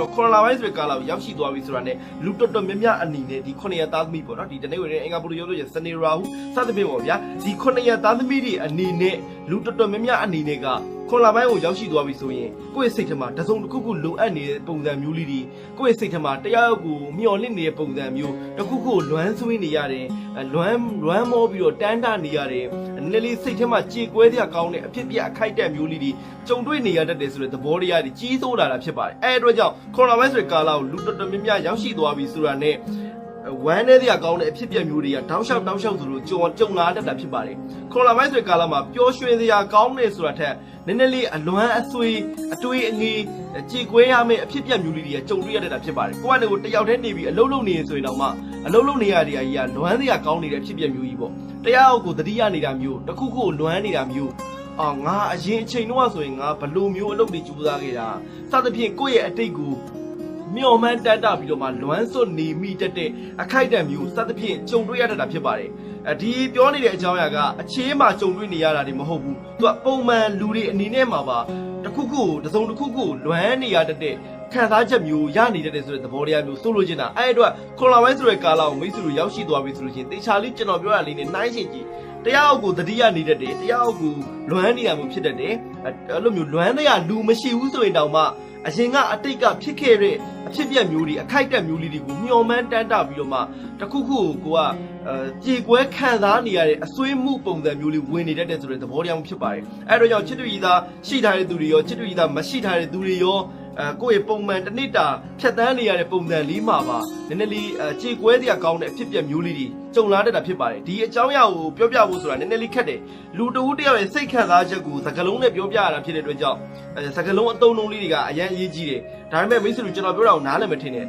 ဆိုတော့ကိုရိုနာဗိုင်းရပ်စ်တွေကာလကိုရောက်ရှိသွားပြီဆိုတာနဲ့လူတော်တော်များများအနေနဲ့ဒီ9ရက်သားသမီးပေါ့နော်ဒီတနေ့ဝင်တဲ့အင်္ဂါပူလိုရုပ်လို့ရစနေရာဟုစသဖြင့်ပေါ့ဗျာဒီ9ရက်သားသမီးတွေအနေနဲ့လူတော်တော်များများအနေနဲ့က ခွန်လာပိုင်းကိုရောက်ရှိသွားပြီဆိုရင်ကိုယ့်ရဲ့စိတ်ထဲမှာတစုံတစ်ခုခုလိုအပ်နေတဲ့ပုံစံမျိုးလေးတွေကိုယ့်ရဲ့စိတ်ထဲမှာတရားရောက်ကိုမျော်လင့်နေတဲ့ပုံစံမျိုးတစ်ခုခုလွမ်းဆွေးနေရတယ်အဲလွမ်းလွမ်းမောပြီးတော့တန်းတနေရတယ်နည်းနည်းလေးစိတ်ထဲမှာကြေကွဲစရာကောင်းတဲ့အဖြစ်ပြအခိုက်အတန့်မျိုးလေးတွေကြုံတွေ့နေရတတ်တယ်ဆိုတဲ့သဘောတရားတွေကြီးစိုးလာတာဖြစ်ပါတယ်အဲအတွက်ကြောင့်ခွန်လာပိုင်းဆိုတဲ့ကာလကိုလူတော်တော်များများရောက်ရှိသွားပြီဆိုတာနဲ့ဝမ်းနေတဲ့အကောင်းတဲ့အဖြစ်ပြက်မျိုးတွေကတောင်းလျှောက်တောင်းလျှောက်ဆိုလို့ကြုံကြုံလာတတ်တာဖြစ်ပါတယ်။ကိုရိုနာဗိုင်းရပ်စ်တွေကာလမှာပျော်ရွှင်စရာကောင်းနေဆိုတာထက်န ည်းနည်းလေးအလွမ်းအဆွေးအတွေးအငေးကြေကွဲရမယ့်အဖြစ်ပြက်မျိုးလေးတွေကကြုံတွေ့ရတတ်တာဖြစ်ပါတယ်။ကိုယ့်အနေကိုတယောက်တည်းနေပြီးအလုံးလုံးနေရင်ဆိုရင်တော့မှအလုံးလုံးနေရတဲ့အရာကြီးကလွမ်းစရာကောင်းနေတဲ့အဖြစ်ပြက်မျိုးကြီးပေါ့။တရားအုပ်ကိုတတိယနေတာမျိုးတစ်ခုခုကိုလွမ်းနေတာမျိုးအော်ငါအရင်အချိန်တော့ဆိုရင်ငါဘလို့မျိုးအလုပ်တွေကြိုးစားခဲ့တာစသဖြင့်ကိုယ့်ရဲ့အတိတ်ကိုမျော်မှန်းတတ်တာပြီးတော့မှလွမ်းစွတ်နေမိတတ်တဲ့အခိုက်အတန့်မျိုးစသဖြင့်ကြုံတွေ့ရတတ်တာဖြစ်ပါတယ်။အဲ ဒီပြောနေတဲ့အကြောင်းအရာကအခြေမှာကြုံတွေ့နေရတာတွေမဟုတ်ဘူး။သူကပုံမှန်လူတွေအနေနဲ့မှာပါတစ်ခုခုတစ်စုံတစ်ခုခုလွမ်းနေရတတ်တဲ့ခံစားချက်မျိုးရနေတတ်တဲ့ဆိုတဲ့သဘောတရားမျိုးဆိုလိုချင်တာအဲ့အတွက်ကိုရိုနာဗိုင်းရပ်စ်ဆိုတဲ့ကာလကိုမိတ်ဆွေတို့ရောက်ရှိသွားပြီဆိုလို့ရှိရင်တေချာလေးကျွန်တော်ပြောရလေးနဲ့နှိုင်းရှင်ကြည့်တရားအုပ်ကိုတတိယနေတတ်တယ်တရားအုပ်ကိုလွမ်းနေတာမျိုးဖြစ်တတ်တယ်အဲ့လိုမျိုးလွမ်းတဲ့လူမရှိဘူးဆိုရင်တောင်မှ အရင်ကအတိတ်ကဖြစ်ခဲ့တဲ့အဖြစ်အပျက်မျိုးတွေအခိုက်အတန့်မျိုးလေးတွေကိုမျှော်မှန်းတမ်းတပြီးတော့မှတခုခုကိုကိုကအဲကြေကွဲခံစားနေရတဲ့အစွေးမှုပုံစံမျိုးလေးဝင်နေတတ်တဲ့ဆိုတဲ့သဘောတရားမျိုးဖြစ်ပါတယ်အဲ့တော့ကြောင့်ချစ်တူကြီးသားရှိထားတဲ့သူတွေရောချစ်တူကြီးသားမရှိထားတဲ့သူတွေရော အဲကိုယ့်ရဲ့ပုံမှန်တစ်နှစ်တာဖြတ်တန်းနေရတဲ့ပုံစံလေးမှာပါနည်းနည်းလေးအဲကြေကွဲစရာကောင်းတဲ့အဖြစ်အပျက်မျိုးလေးတွေကြုံလာတတ်တာဖြစ်ပါတယ်ဒီအကြောင်းအရာကိုပြောပြဖို့ဆိုတာနည်းနည်းလေးခက်တယ်လူတဦးတစ်ယောက်ရဲ့စိတ်ခံစားချက်ကိုစကားလုံးနဲ့ပြောပြရတာဖြစ်တဲ့အတွက်ကြောင့်အဲစကားလုံးအတုံးလုံးလေးတွေကအရန်အရေးကြီးတယ်ဒါပေမဲ့မိတ်ဆွေတို့ကျွန်တော်ပြောတာကိုနားလည်မထင်နဲ့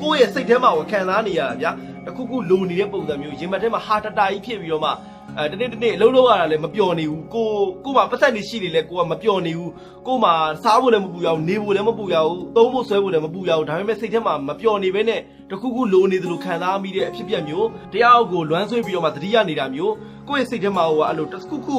ကိုယ့်ရဲ့စိတ်ထဲမှာကိုခံစားနေရတာဗျာတခုခုလိုနေတဲ့ပုံစံမျိုးရင်မထဲမှာဟာတတာကြီးဖြစ်ပြီးတော့မှ အဲတနေ့တနေ့အလုံးလုံးရတာလည်းမပျော်နေဘူးကိုကိုမှပတ်သက်နေရှိနေလဲကိုကမပျော်နေဘူးကိုမှစားဖို့လည်းမပူရဘူးနေဖို့လည်းမပူရဘူးသုံးဖို့ဆွဲဖို့လည်းမပူရဘူးဒါပေမဲ့စိတ်ထဲမှာမပျော်နေဘဲနဲ့တခုခုလိုနေသလိုခံစားမိတဲ့အဖြစ်အပျက်မျိုးတရားအုပ်ကိုလွမ်းဆွေးပြီးတော့မှတတိယနေတာမျိုးကိုယ့်ရဲ့စိတ်ထဲမှာဟိုကအဲ့လိုတစ်ခုခု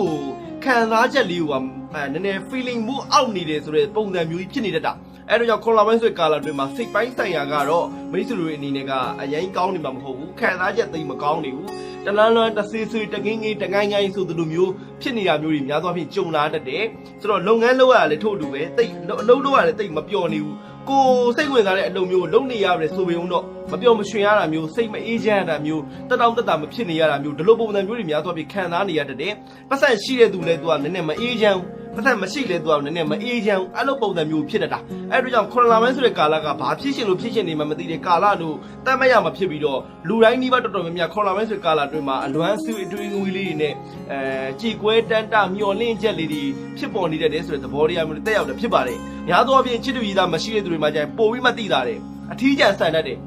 ခံစားချက်လေးဟိုကအဲနည်းနည်း feeling မှုအောက်နေတယ်ဆိုတဲ့ပုံစံမျိုးကြီးဖြစ်နေတတ်တာအဲ့တော့ကြောင့်ခွန်လာပိုင်းဆိုတဲ့ကာလာတွင်မှာစိတ်ပိုင်းဆိုင်ရာကတော့မိတ်ဆွေတွေအနေနဲ့ကအရင်ကောင်းနေမှာမဟုတ်ဘူးခံစားချက်သိမကောင်းနေဘူး တလန်းလွန်းတဆေးဆေးတကင်းငင်းတကိုင်းကိုင်းဆိုသလိုမျိုးဖြစ်နေတာမျိုးတွေများသောအားဖြင့်ကြုံလာတတ်တယ်ဆိုတော့လုပ်ငန်းလုပ်ရတာလည်းထို့အတူပဲတိတ်အလုပ်လုပ်ရတာတိတ်မပျော်နေဘူးကိုစိတ်ဝင်စားတဲ့အလုပ်မျိုးလုပ်နေရတယ်ဆိုပေုံတော့မပျော်မရွှင်ရတာမျိုးစိတ်မအေးချမ်းရတာမျိုးတက်တောင့်တက်တာမဖြစ်နေရတာမျိုးဒီလိုပုံစံမျိုးတွေများသောအားဖြင့်ခံစားနေရတတ်တယ်ပတ်စံရှိတဲ့သူလည်းသူကနည်းနည်းမအေးချမ်းဘူး ပတ်သက်မရှိလဲသူကနည်းနည်းမအေးချမ်းဘူးအဲ့လိုပုံစံမျိုးဖြစ်တတ်တာအဲ့တို့ကြောင့်ခွန်လာမိုင်းဆိုတဲ့ကာလကဘာဖြစ်ရှင်လို့ဖြစ်ရှင်နေမှမသိတဲ့ကာလလို့တတ်မရမှာဖြစ်ပြီးတော့လူတိုင်းဒီဘက်တော်တော်များများခွန်လာမိုင်းဆိုတဲ့ကာလအတွင်းမှာအလွမ်းဆွေးအတွင်းငွေလေးတွေနဲ့အဲကြည်ကွဲတန်းတမျောလင့်ချက်လေးတွေဖြစ်ပေါ်နေတတ်တယ်ဆိုတဲ့သဘောတရားမျိုးတက်ရောက်တယ်ဖြစ်ပါတယ်။များသောအားဖြင့်ချစ်သူကြီးသားမရှိတဲ့သူတွေမှာကျရင်ပိုပြီးမှသိတာတယ်အထီးကျန်ဆန်တတ်တယ်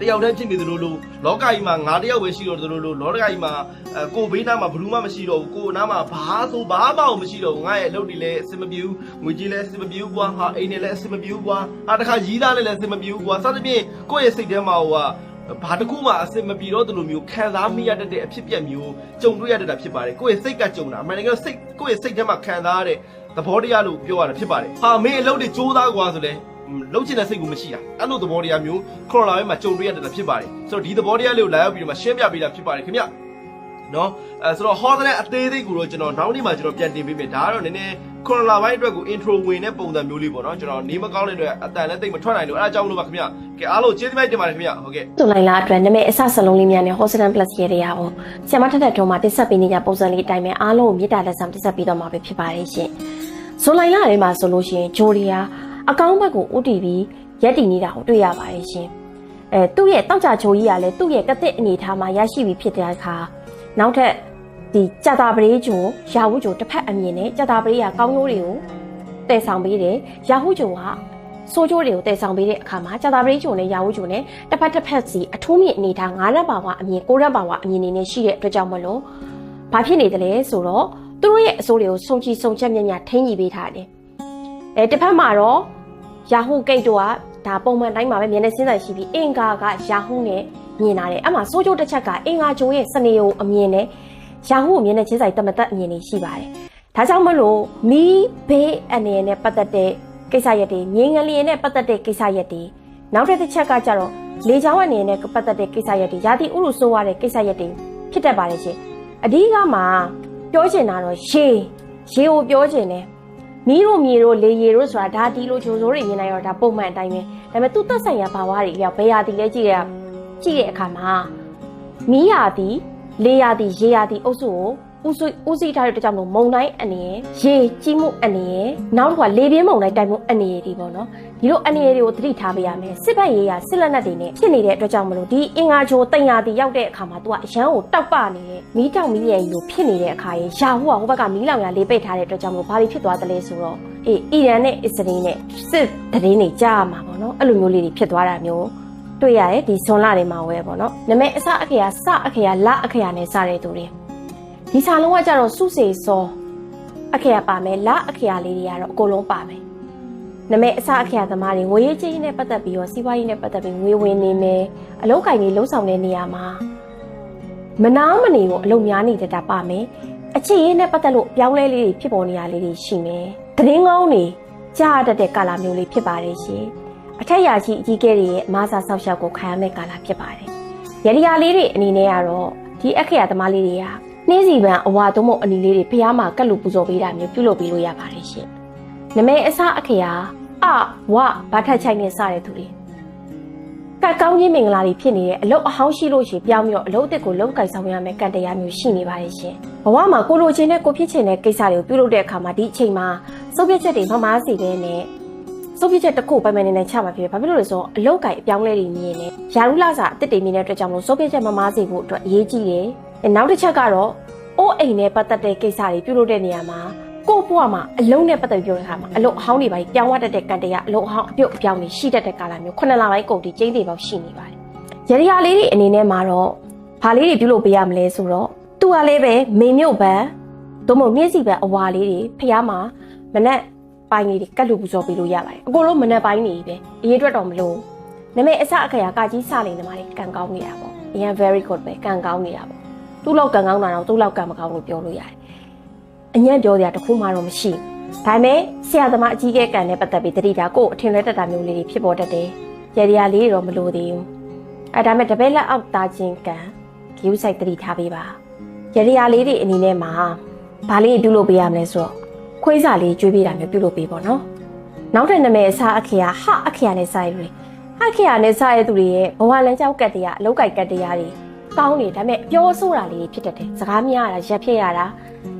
တယောက်တည်းဖြစ်နေသလိုလိုလောကကြီးမှာငါတယောက်ပဲရှိတော့သလိုလိုလောကကြီးမှာအဲကိုဘေးနားမှာဘယ်သူမှမရှိတော့ဘူးကိုနားမှာဘာဆိုဘာမှမရှိတော့ဘူးငါရဲ့အလုပ်တွေလည်းအဆင်မပြေဘူးငွေကြီးလည်းအဆင်မပြေဘူးကွာဟာအိမ်နဲ့လည်းအဆင်မပြေဘူးကွာဟာတခါရီးသားနဲ့လည်းအဆင်မပြေဘူးကွာစသဖြင့်ကိုယ့်ရဲ့စိတ်ထဲမှာဟိုကဘာတစ်ခုမှအဆင်မပြေတော့သလိုမျိုးခံစားမိရတတ်တဲ့အဖြစ်အပျက်မျိုးကြုံတွေ့ရတတ်တာဖြစ်ပါတယ်ကိုယ့်ရဲ့စိတ်ကကြုံတာအမှန်တကယ်စိတ်ကိုယ့်ရဲ့စိတ်ထဲမှာခံစားရတဲ့သဘောတရားလို့ပြောရတာဖြစ်ပါတယ်ဟာမင်းအလုပ်တွေစူးစမ်းကွာဆိုလဲ လုံးချင်တဲ့စိတ်ကိုမရှိတာအဲ့လိုသဘောတရားမျိုးကိုရိုနာဗိုင်းမှာကြုံတွေ့ရတာဖြစ်ပါတယ်ဆိုတော့ဒီသဘောတရားလေးကိုလာရောက်ပြီးတော့မှရှင်းပြပေးတာဖြစ်ပါတယ်ခင်ဗျနော်အဲဆိုတော့ဟောတဲ့အသေးသေးကိုတော့ကျွန်တော်နောက်နေ့မှကျွန်တော်ပြန်တင်ပေးမယ်ဒါကတော့နည်းနည်းကိုရိုနာဗိုင်းအတွက်ကို intro ဝင်တဲ့ပုံစံမျိုးလေးပေါ့နော်ကျွန်တော်နေမကောင်းတဲ့အတွက်အတန်လည်းတိတ်မထွက်နိုင်လို့အဲ့ဒါကြောင့်မလို့ပါခင်ဗျကဲအားလုံးကျေးဇူးများတင်ပါတယ်ခင်ဗျဟုတ်ကဲ့သူလိုက်လာအတွက်နာမည်အစစလုံးလေးများနဲ့ Hospital Plus ရဲ့တရားကိုဆရာမထက်ထက်ထုံးမှာတင်ဆက်ပေးနေကြပုံစံလေးအတိုင်းပဲအားလုံးကိုမြေတားလက်ဆောင်တင်ဆက်ပေးတော့မှာပဲဖြစ်ပါတယ်ရှင်။ဇွန်လလာထဲမှာဆိုလို့ရှိရင်ဂျိုရီယာ အကောင့်ဘက်ကို OTV ရက်တည်နေတာကိုတွေ့ရပါတယ်ရှင်။အဲသူ့ရဲ့တောက်ကြချိုကြီးကလည်းသူ့ရဲ့ကတိအနေထားမှာရရှိပြီးဖြစ်တဲ့အခါနောက်ထပ်ဒီကြတာပရေးဂျိုရာဟုဂျိုတစ်ဖက်အမြင်နဲ့ကြတာပရေးကကောင်းရိုးတွေကိုတည်ဆောင်ပေးတယ်။ရာဟုဂျိုကစိုးကျိုးတွေကိုတည်ဆောင်ပေးတဲ့အခါမှာကြာတာပရိချုံနဲ့ရာဝချုံနဲ့တစ်ဖက်တစ်ဖက်စီအထူးမြင့်အနေထား9ရက်ပါဝါအမြင်9ရက်ပါဝါအမြင်နေနဲ့ရှိတဲ့အတွက်ကြောင့်မလို့ဘာဖြစ်နေတယ်လဲဆိုတော့သူတို့ရဲ့အစိုးတွေကိုစုံချီစုံချက်မြတ်မြတ်ထိန်းကြီးပေးထားတယ်အဲတစ်ဖက်မှာတော့ ယာဟုဂိတ်တို့ကဒါပုံမှန်တိုင်းမှာပဲမျက်နှာစင်းဆိုင်ရှိပြီးအင်ကာကယာဟုနဲ့မြင်လာတယ်အဲ့မှာစိုးကျိုးတစ်ချက်ကအင်ကာဂျိုရဲ့စနေကိုအမြင်နဲ့ယာဟုကိုမျက်နှာချင်းဆိုင်တမတက်အမြင်နေရှိပါတယ်ဒါကြောင့်မလို့မီးဘေးအနေနဲ့ပတ်သက်တဲ့ကိစ္စရက်တွေငင်းငလျင်နဲ့ပတ်သက်တဲ့ကိစ္စရက်တွေနောက်တစ်ချက်ကကြတော့လေချောင်းအနေနဲ့ပတ်သက်တဲ့ကိစ္စရက်တွေယာတိဥရုဆိုးရတဲ့ကိစ္စရက်တွေဖြစ်တတ်ပါတယ်ရှင်အဓိကမှာပြောချင်တာတော့ရေရေကိုပြောချင်တယ် မီးတို့မြေတို့လေရေတို့ဆိုတာဒါတီလို့ဂျိုဆိုးတွေမြင်နိုင်တော့ဒါပုံမှန်အတိုင်းပဲဒါပေမဲ့သူ့သက်ဆိုင်ရာဘာဝတွေပြောဘယ်ရာတီလဲကြည့်ရကြည့်တဲ့အခါမှာမီးရာတီလေရာတီရေရာတီအုပ်စုကိုဦးစွဦးစီးထားတဲ့အတွက်ကြောင့်မို့မုံတိုင်းအနေရရေကြီးမှုအနေရနောက်တစ်ခါလေပြင်းမုံတိုင်းတိုက်မှုအနေရဒီပေါ့နော် ဒီလိုအနေရတွေကိုသတိထားပေးရမယ်စစ်ဘက်ရေးရစစ်လက်နက်တွေနဲ့ဖြစ်နေတဲ့အတွက်ကြောင့်မလို့ဒီအင်္ဂါချိုတင်ရာတီရောက်တဲ့အခါမှာ तू ကအရန်ကိုတောက်ပနေတဲ့မီးတောက်မီးရည်လိုဖြစ်နေတဲ့အခါရေရာဟိုကဟိုဘက်ကမီးလောင်ရလေးပိတ်ထားတဲ့အတွက်ကြောင့်မလို့ဘာတွေဖြစ်သွားသလဲဆိုတော့အေးအီရန်နဲ့အစ္စရေးနဲ့စစ်တရင်တွေကြားရမှာပေါ့နော်အဲ့လိုမျိုးလေးတွေဖြစ်သွားတာမျိုးတွေ့ရတယ်ဒီဇွန်လတွေမှာဝဲပေါ့နော်နမဲအစအခရာစအခရာလအခရာနဲ့စတဲ့သူတွေဒီစာလုံးကကြတော့စုစေစောအခရာပါမယ်လအခရာလေးတွေကတော့အကုန်လုံးပါမယ် နမဲအစအခရာသမားတွေငွေရေးကြေးရေးနဲ့ပတ်သက်ပြီးတော့စီးပွားရေးနဲ့ပတ်သက်ပြီးငွေဝင်နေမယ်အလုပ်ကိုင်တွေလုံးဆောင်တဲ့နေရာမှာမနာမနေဘူးအလုပ်များနေတတ်တာပါမယ်အချစ်ရေးနဲ့ပတ်သက်လို့အပြောင်းလဲလေးတွေဖြစ်ပေါ်နေရလေးတွေရှိမယ်သတင်းကောင်းတွေကြားရတတ်တဲ့ကာလမျိုးလေးဖြစ်ပါတယ်ရှင်အထက်ရာရှိအကြီးအကဲတွေရဲ့အမဆာဆောက်ရှောက်ကိုခံရမယ့်ကာလဖြစ်ပါတယ်ရရလေးတွေအနေနဲ့ကတော့ဒီအခရာသမားလေးတွေကနှင်းစီပန်အဝါသုံးဖို့အနီလေးတွေဖျားမှာကတ်လို့ပူဇော်ပေးတာမျိုးပြုလုပ်ပေးလို့ရပါတယ်ရှင် နမဲအစအခရာအဝဘာထက်ချိုက်နဲ့စတဲ့သူတွေကတ်ကောင်းခြင်းမင်္ဂလာတွေဖြစ်နေတဲ့အလုတ်အဟောင်းရှိလို့ရှိရင်ပြောင်းပြီးတော့အလုတ်အစ်စ်ကိုလုံးကိုင်ဆောင်ရမယ်ကံတရားမျိုးရှိနေပါတယ်ရှင်ဘဝမှာကိုလိုချင်တဲ့ကိုဖြစ်ချင်တဲ့ကိစ္စတွေကိုပြုလုပ်တဲ့အခါမှာဒီအချိန်မှာစုပ်ပြတ်ချက်တွေမမားစီပဲနဲ့စုပ်ပြတ်ချက်တစ်ခုပိုင်ပိုင်နေနေချမှာဖြစ်တယ်ဘာဖြစ်လို့လဲဆိုတော့အလုတ်ကိုင်အပြောင်းလဲတွေမြင်နေရာလူလာစာအစ်စ်တွေမြင်တဲ့အတွက်ကြောင့်မို့စုပ်ပြတ်ချက်မမားစီဖို့အတွက်အရေးကြီးတယ်နောက်တစ်ချက်ကတော့အိုးအိမ်နဲ့ပတ်သက်တဲ့ကိစ္စတွေပြုလုပ်တဲ့နေရာမှာ ကို့ဘဝမှာအလုံးနဲ့ပတ်သက်ပြောတဲ့အခါမှာအလုံးအဟောင်းတွေပါပြောင်းသွားတတ်တဲ့ကံတရားအလုံးအဟောင်းအပြုတ်အပြောင်းတွေရှိတတ်တဲ့ကာလမျိုးခုနှစ်လပိုင်းကုန်တီကျင်းတွေပေါက်ရှိနေပါတယ်။ရရလေးတွေအနေနဲ့မှာတော့ဘာလေးတွေပြုလုပ်ပေးရမလဲဆိုတော့သူကလည်းပဲမေမြုပ်ပန်းသို့မဟုတ်နှင်းစီပန်းအဝါလေးတွေဖះမှာမနက်ပိုင်းလေးတွေကတ်လူပူဇော်ပေးလို့ရပါတယ်။အကုန်လုံးမနက်ပိုင်းနေပဲအရေးအတွက်တော့မလို့နမေအစအခရာကကြီးစလိန်သမားတွေကံကောင်းနေတာပေါ့။အရင် very good ပဲကံကောင်းနေတာပေါ့။သူ့လောက်ကံကောင်းတာတော့သူ့လောက်ကံမကောင်းလို့ပြောလို့ရတယ်။ အညံ့ပြောစရာတစ်ခုမှတော့မရှိဘူး။ဒါပေမဲ့ဆရာသမားအကြီးကဲကံနဲ့ပတ်သက်ပြီးတတိတာကို့အထင်လဲတက်တာမျိုးလေးတွေဖြစ်ပေါ်တတ်တယ်။ရရလေးတွေတော့မလိုသေးဘူး။အဲဒါမဲ့တပည့်လက်အောက်သားချင်းကံဂယူးဆိုင်တတိထားပေးပါ။ရရလေးတွေအနေနဲ့မှာဘာလေးပြုလုပ်ပေးရမလဲဆိုတော့ခွေးစာလေးကျွေးပေးတာမျိုးပြုလုပ်ပေးပေါ့နော်။နောက်ထပ်နာမည်အစားအခရာဟအခရာနဲ့စာရည်တွေဟအခရာနဲ့စာရည်သူတွေရဲ့ဘဝလန်းကြောက်ကတ်တရားအလောက်ကတ်ကတ်တရားတွေကောင်းနေဒါပေမဲ့အပြောဆိုးတာလေးဖြစ်တတ်တယ်။စကားများရတာရက်ဖြစ်ရတာ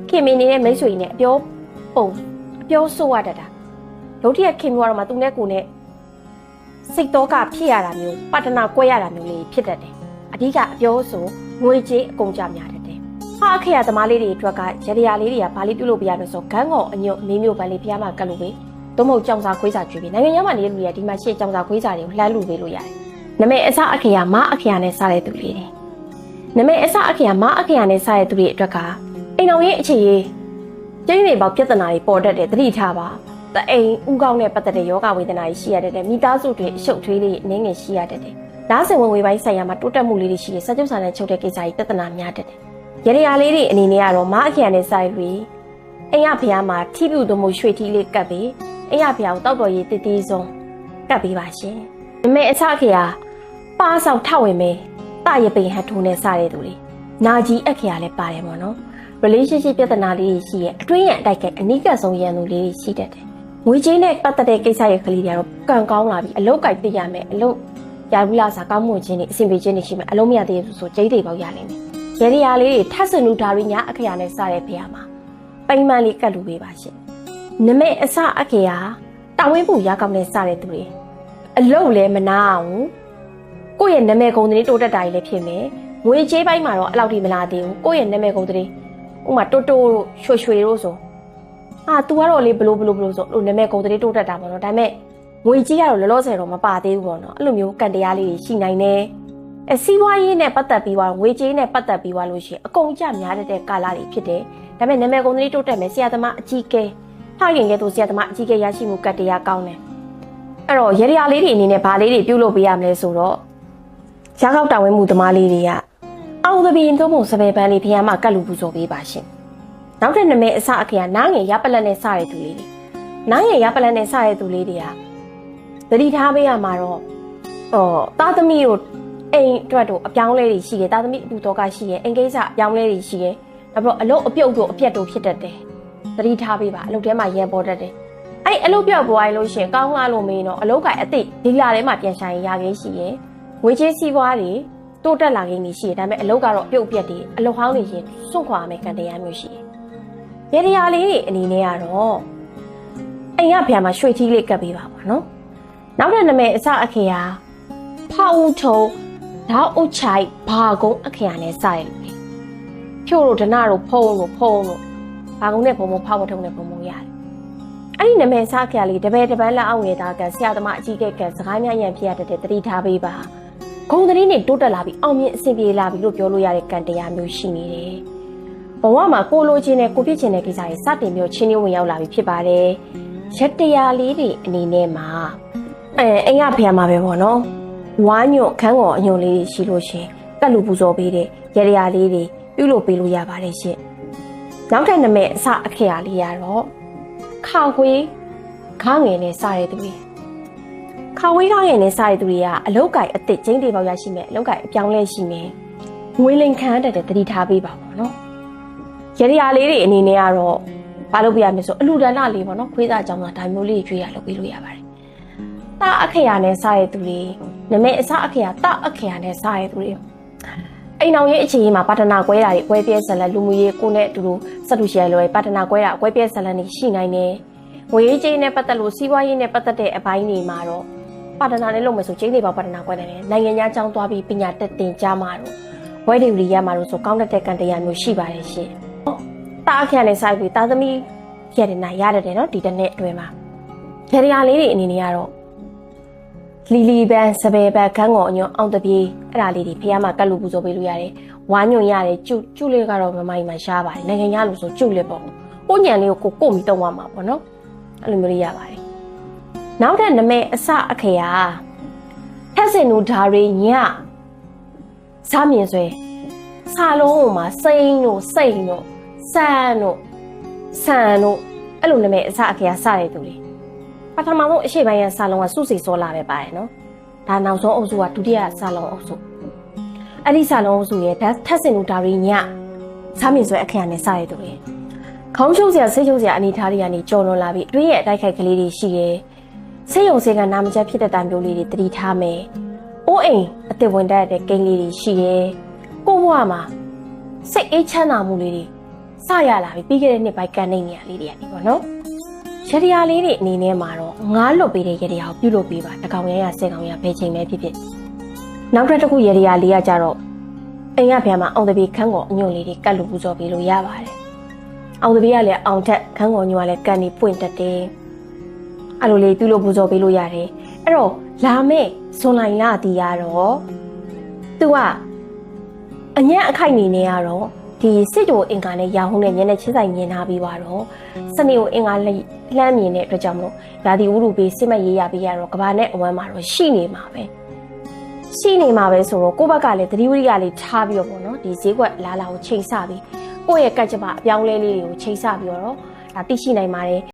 ခင်မင်းနေတဲ့မိတ်ဆွေနဲ့အပြောပုံအပြောဆိုးရတတ်တာ။လုံးတရက်ခင်မျိုးကတော့မှသူနဲ့ကိုနဲ့စိတ်တော့ကဖြစ်ရတာမျိုးပတနာကွဲရတာမျိုးလေးဖြစ်တတ်တယ်။အဓိကအပြောဆိုငွေကြေးအကုန်ကြများတတ်တယ်။ဟာခေရသမားလေးတွေအတွက်ကရရလေးတွေကဘာလေးပြုလုပ်ပြရလို့ဆိုဂန်းကောင်အညွတ်မင်းမျိုးပန်းလေးဖျားမှကတ်လို့ပဲ။သို့မဟုတ်ကြောင်စာခွေးစာကျွေးပြီးနိုင်ငံခြားမှာနေတဲ့လူတွေကဒီမှာရှေ့ကြောင်စာခွေးစာတွေကိုလှမ်းလူပေးလို့ရတယ်။နမေအစအခရာမအခရာနဲ့စားတဲ့သူလေးတွေ။နမေအစအခရာမအခရာနဲ့စားတဲ့သူတွေအတွက်ကအိမ် တော်ရဲ့အခြေရေးကျင်းနေပေါပြဿနာတွေပေါ်တတ်တယ်သတိထားပါ။တအိမ်ဥကောင်းနဲ့ပတ်သက်တဲ့ယောဂဝေဒနာတွေရှိရတဲ့မိသားစုတွေအရှုပ်ထွေးလေးအနည်းငယ်ရှိရတဲ့။လားစင်ဝင်ဝေပိုင်းဆိုင်ရာမှာတိုးတက်မှုလေးတွေရှိတယ်စကြုပ်စာနဲ့ချုပ်တဲ့ကိစ္စကြီးပြဿနာများတတ်တယ်။ရရရလေးတွေအနေနဲ့ကတော့မအခရာနဲ့စားပြီးအိမ်ရဖျားမှာထိပြုသူမှုရွှေထီးလေးကပ်ပြီးအိမ်ရဖျားကိုတောက်တော်ရေးတည်တည်ဆုံးကပ်ပြီးပါရှင်။အမေအချခေယာပါဆောင်ထဝင်မယ်။တရပိန်ဟတ်ထိုးနဲ့စားတဲ့သူတွေ။နာကြီးအခရာလည်းပါတယ်ပေါ့နော်။ relationship ပြဿနာလေးတွေရှိရဲ့အတွင်းရအတိုက်ကအနိကဆုံးရန်သူလေးတွေရှိတတ်တယ်။ငွေကြေးနဲ့ပတ်သက်တဲ့ကိစ္စရဲ့ကလေးတွေကတော့ကံကောင်းလာပြီအလုတ်ကြိုက်သိရမယ်အလုတ်ရာဘူးလာစာကောင်းမှုချင်းတွေအဆင်ပြေချင်းတွေရှိမယ်အလုံးမရသေးဘူးဆိုကျိတ်တွေပေါက်ရလိမ့်မယ်။ရေရီယာလေးတွေထပ်စနူဒါရီညာအခရာနဲ့စားတဲ့ဖေးရမှာပိန်မှန်လေးကတ်လူပေးပါရှင်။နမဲအစအခရာတာဝင်းပူရကောင်းနဲ့စားတဲ့သူတွေအလုတ်လည်းမနာအောင်ကိုယ့်ရဲ့နာမည်ကုံတွေတိုးတက်တာကြီးလည်းဖြစ်မယ်။ငွေကြေးပိုင်းမှာတော့အဲ့လောက်ထိမလာသေးဘူး။ကိုယ့်ရဲ့နာမည်ကုံတွေ ဥမာတိုးတိုးတို့ရွှေရွှေတို့ဆိုအာ तू ကတော့လေဘလို့ဘလို့ဘလို့ဆိုလို့နာမည်ကုံတွေတိုးတက်တာပေါ့နော်။ဒါပေမဲ့ငွေကြီးကတော့လောလောဆယ်တော့မပါသေးဘူးပေါ့နော်အဲ့လိုမျိုးကံတရားလေးတွေရှိနိုင်တယ်အစီးပွားရေးနဲ့ပတ်သက်ပြီးသွားငွေကြေးနဲ့ပတ်သက်ပြီးသွားလို့ရှိရင်အကုန်ကြများတတ်တဲ့ကာလတွေဖြစ်တယ်ဒါပေမဲ့နာမည်ကုန်တွေတိုးတက်မယ်ဆရာသမားအကြီးကဲဖခင်ကဲတို့ဆရာသမားအကြီးကဲရရှိမှုကံတရားကောင်းတယ်အဲ့တော့ရရလေးတွေအနေနဲ့ဗာလေးတွေပြုလုပ်ပေးရမလဲဆိုတော့ရကောက်တာဝန်မှုသမားလေးတွေက အောင်သဘင်တို့မို့စပယ်ပန်းလေးဖះမှာကတ်လူပူဇော်ပေးပါရှင်နောက်တဲ့နာမည်အစအခရာနားငယ်ရပလက်နဲ့စတဲ့သူလေးတွေနိုင်ရရပလန်နဲ့စတဲ့သူလေးတွေကသတိထားပေးရမှာတော့ဟောသားသမီးတို့အိမ်အတွက်တို့အပြောင်းလဲတွေရှိတယ်သားသမီးအပူတော့ကရှိတယ်အိမ်ကိစ္စအပြောင်းလဲတွေရှိတယ်နောက်ပြီးတော့အလုပ်အပြုတ်တို့အပြက်တို့ဖြစ်တတ်တယ်သတိထားပေးပါအလုပ်ထဲမှာရန်ပေါ်တတ်တယ်အဲ့အလုပ်ပြောက်ပေါ်ရလို့ရှရင်ကောင်းလာလို့မင်းတော့အလုပ်ကအသိဒီလာထဲမှာပြန်ဆိုင်ရခဲ့ရှိရင်ငွေချင်းစီးပွားတွေ တိုးတက်လာခြင်းရှိတယ်ဒါပေမဲ့အလုပ်ကတော့အပြုတ်အပြက်တွေအလုပ်ဟောင်းတွေရှင်စွန့်ခွာရမယ်ကန်တရားမျိုးရှိတယ်ရေဒီယာလေးတွေအနေနဲ့ကတော့အိမ်ကဗျာမှာရွှေထီးလေးကပ်ပေးပါပေါ့နော်နောက်တဲ့နာမည်အစအခေယာဖောက်ဦးထုံဓာတ်အုတ်ချိုက်ဘာကုန်းအခေယာနဲ့စရလို့ဖြို့တို့ဒနာတို့ဖုံးတို့ဖုံးတို့ဘာကုန်းနဲ့ဘုံဘုံဖောက်ဝထုံနဲ့ဘုံဘုံရတယ်အဲ့ဒီနာမည်စခေယာလေးတပည့်တပန်းလက်အောင်နေတာကဆရာသမားအကြီးကဲကစကားများရန်ဖြစ်ရတဲ့တတိထားပေးပါ ဂုံသတင်းတွေတိုးတက်လာပြီးအောင်မြင်အဆင်ပြေလာပြီလို့ပြောလို့ရတဲ့ကံတရားမျိုးရှိနေတယ်ဘဝမှာကိုလိုချင်တဲ့ကိုဖြစ်ချင်တဲ့ကိစ္စတွေစတင်ပြီးချင်းချင်းဝင်ရောက်လာပြီဖြစ်ပါတယ်ရက်တရားလေးတွေအနေနဲ့မှာအဲအိမ်ကဖျာမှာပဲပေါ့နော်ဝါညွတ်ခန်းကောအညွန်လေးတွေရှိလို့ရှင်ကတ်လူပူဇော်ပေးတဲ့ရက်တရားလေးတွေပြုလုပ်ပေးလို့ရပါတယ်ရှင်နောက်ထပ်နာမည်အစအခရာလေးရတော့ခါခွေးခါငယ်နဲ့စတဲ့သူတွေ ခါဝေးခါငယ်နဲ့စတဲ့သူတွေကအလောက်ကိုက်အစ်စ်ချင်းတွေပေါက်ရရှိမယ်အလောက်ကိုက်အပြောင်းလဲရှိမယ်ငွေလင်ခံတတ်တဲ့တတိထားပေးပါပေါ့နော်ရရလေးတွေအနေနဲ့ကတော့ဘာလုပ်ပြရမလဲဆိုအလူဒဏ္ဍလေးပေါ့နော်ခွေးသားကြောင့်သာဒါမျိုးလေးတွေကျွေးရလုပ်ပေးလို့ရပါတယ်။တာအခရာနဲ့စားရတဲ့သူတွေနမဲအစအခရာတာအခရာနဲ့စားရတဲ့သူတွေအိမ်အောင်ရဲ့အခြေအနေမှာပါတနာကွဲတာတွေကွဲပြဲဇလန်လူမှုရေးကိုနဲ့အတူတူစက်တူရှယ်လွယ်ပါတနာကွဲတာကွဲပြဲဇလန်တွေရှိနိုင်တယ်။ငွေရေးကြေးနဲ့ပတ်သက်လို့စီးပွားရေးနဲ့ပတ်သက်တဲ့အပိုင်းတွေမှာတော့ ပါတနာနဲ့လုပ်မယ်ဆိုကျင်းတွေပါပါတနာကွဲတယ်နိုင်ငံခြားကျောင်းသွားပြီးပညာတက်တင်ကြမှာတော့ဝဲဒီဝီရမှာလို့ဆိုကောင်းတဲ့ကံတရားမျိုးရှိပါတယ်ရှင်။တာအခရနဲ့စိုက်ပြီးတာသမီးရတဲ့နာရတယ်တယ်နော်ဒီတစ်နှစ်အတွင်းမှာရရလေးတွေအနေနဲ့ကတော့လီလီပန်းစပယ်ပန်းခန်းကောအညွန့်အောင်တပြေးအဲ့ဒါလေးတွေဖះမှာကတ်လို့ပူဇော်ပေးလို့ရတယ်ဝါညွန့်ရတယ်ကျုကျုလေးကတော့မမိုင်းမှာရှားပါတယ်နိုင်ငံရလို့ဆိုကျုလေးပေါ့ကိုညံလေးကိုကိုကိုမိတုံးသွားမှာပေါ့နော်အဲ့လိုမျိုးလေးရပါတယ် နောက်တဲ့နမဲအစအခရာထက်စင်နူဓာရီညစားမြင်ဆွဲစာလုံးမှာစိမ့်တို့စိတ်တို့ဆန်တို့ဆန်တို့အဲ့လိုနာမည်အစအခရာစတဲ့သူတွေပထမဆုံးအရှိပိုင်းရဲ့ဆာလုံးကစုစီစောလာပဲပါတယ်နော်ဒါနောက်ဆုံးအုပ်စုကဒုတိယဆာလုံးအုပ်စုအဲ့ဒီဆာလုံးအုပ်စုရဲ့ဓာတ်ထက်စင်လူဒါရီညစားမြင်ဆွဲအခရာနဲ့စတဲ့သူတွေခေါင်းရှုပ်စရာဆိတ်ရှုပ်စရာအနေထားတွေကနေကြော်လွန်လာပြီးအတွင်းရဲ့အတိုက်ခိုက်ကလေးတွေရှိရဲ့ ဆိတ်ယုံစေကနာမကျဖြစ်တဲ့တံမျိုးလေးတွေတတိထားမယ်အိုးအိမ်အစ်စ်ဝင်တတ်တဲ့ကိန်းလေးတွေရှိရဲ့ကို့ဘဝမှာစိတ်အေးချမ်းသာမှုလေးတွေစရလာပြီပြီးခဲ့တဲ့နှစ်ပိုင်းကန်နေနေရလေးတွေကနေပေါ့နော်ရတရားလေးတွေအနေနဲ့မှာတော့ငားလွတ်ပေးတဲ့ရတရားကိုပြုလုပ်ပေးပါတကောင်ရရဆယ်ကောင်ရဘယ်ချိန်ပဲဖြစ်ဖြစ်နောက်ထပ်တစ်ခုရတရားလေးကကြတော့အိမ်ရပြန်မှာအောင်တပီခန်းကောအညွန့်လေးတွေကတ်လူပူဇော်ပေးလို့ရပါတယ်အောင်တပီကလည်းအောင်ထက်ခန်းကောညွန့်ကလည်းကန်နေပွင့်တက်တယ် အဲ့လိုလေးပြုလုပ်ပူဇော်ပေးလို့ရတယ်အဲ့တော့လာမဲ့ဇွန်လိုင်လာတီးရတော့သူကအညံ့အခိုက်နေနေရတော့ဒီစစ်တိုအင်္ဂါနဲ့ရာဟုနဲ့ညနေချင်းဆိုင်မြင်ထားပြီးပါတော့စနေကိုအင်္ဂါလှမ်းမြင်တဲ့အတွက်ကြောင့်မလို့ရာသီဥတုပေးစစ်မဲ့ရေးရပေးရတော့ကဘာနဲ့အဝမ်းမှာတော့ရှိနေမှာပဲရှိနေမှာပဲဆိုတော့ကိုယ့်ဘက်ကလည်းသတိဝိရိယလေးထားပြီးတော့ပေါ့နော်ဒီဈေးကွက်လာလာကိုချိန်ဆပြီးကိုယ့်ရဲ့ကတ်ကြမအပြောင်းလဲလေးတွေကိုချိန်ဆပြီးတော့ဒါသိရှိနိုင်ပါတယ်